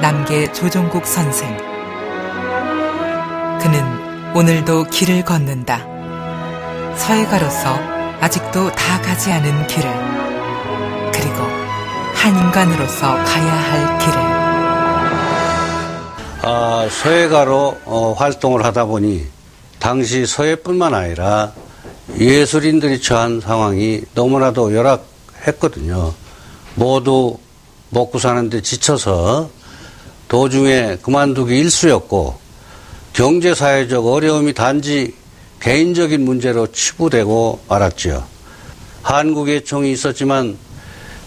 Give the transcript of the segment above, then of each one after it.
남계 조종국 선생. 그는 오늘도 길을 걷는다. 서예가로서 아직도 다 가지 않은 길을. 그리고 한 인간으로서 가야 할 길을. 아, 서예가로 어, 활동을 하다 보니 당시 서예뿐만 아니라 예술인들이 처한 상황이 너무나도 열악했거든요. 모두 먹고 사는데 지쳐서 도중에 그만두기 일쑤였고 경제사회적 어려움이 단지 개인적인 문제로 치부되고 말았죠. 한국 예총이 있었지만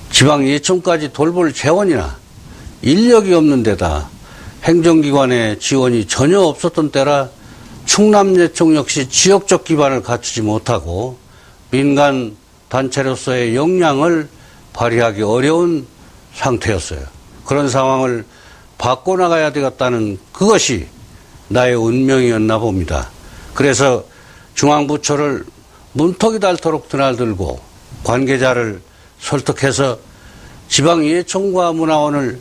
지방 예총까지 돌볼 재원이나 인력이 없는 데다 행정기관의 지원이 전혀 없었던 때라 충남예총 역시 지역적 기반을 갖추지 못하고 민간 단체로서의 역량을 발휘하기 어려운 상태였어요. 그런 상황을 바꿔나가야 되겠다는 그것이 나의 운명이었나 봅니다. 그래서 중앙부처를 문턱이 닳도록 드나들고 관계자를 설득해서 지방예총과 문화원을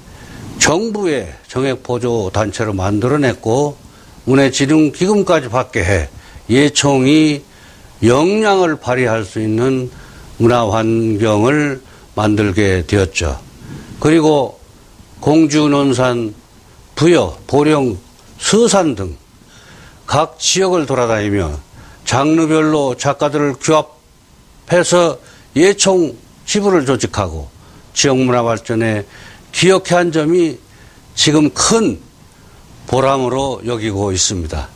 정부의 정액보조 단체로 만들어냈고 문해진흥기금까지 받게 해 예총이 역량을 발휘할 수 있는 문화 환경을 만들게 되었죠. 그리고 공주, 논산, 부여, 보령, 서산 등 각 지역을 돌아다니며 장르별로 작가들을 규합해서 예총 지부를 조직하고 지역 문화 발전에 기억해 한 점이 지금 큰 보람으로 여기고 있습니다.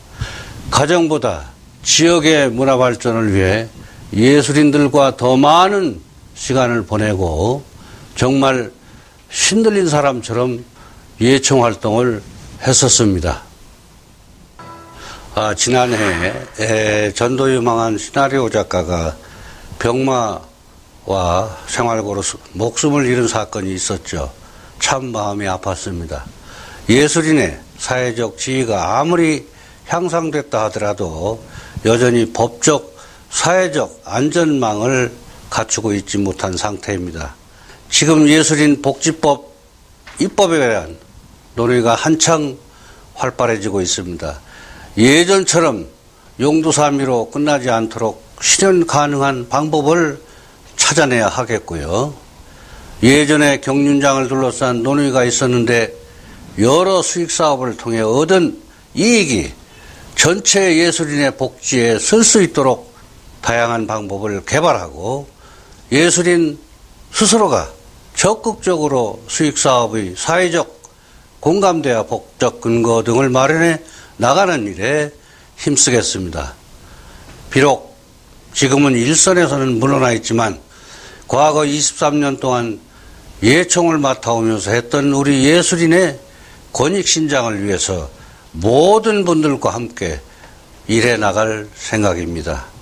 가정보다 지역의 문화 발전을 위해 예술인들과 더 많은 시간을 보내고 정말 신들린 사람처럼 예총 활동을 했었습니다. 아, 지난해 전도 유망한 시나리오 작가가 병마와 생활고로 목숨을 잃은 사건이 있었죠. 참 마음이 아팠습니다. 예술인의 사회적 지위가 아무리 향상됐다 하더라도 여전히 법적, 사회적 안전망을 갖추고 있지 못한 상태입니다. 지금 예술인 복지법 입법에 대한 논의가 한창 활발해지고 있습니다. 예전처럼 용두사미로 끝나지 않도록 실현 가능한 방법을 찾아내야 하겠고요. 예전에 경륜장을 둘러싼 논의가 있었는데 여러 수익 사업을 통해 얻은 이익이 전체 예술인의 복지에 쓸 수 있도록 다양한 방법을 개발하고 예술인 스스로가 적극적으로 수익 사업의 사회적 공감대와 법적 근거 등을 마련해 나가는 일에 힘쓰겠습니다. 비록 지금은 일선에서는 물러나 있지만 과거 23년 동안 예총을 맡아오면서 했던 우리 예술인의 권익 신장을 위해서 모든 분들과 함께 일해 나갈 생각입니다.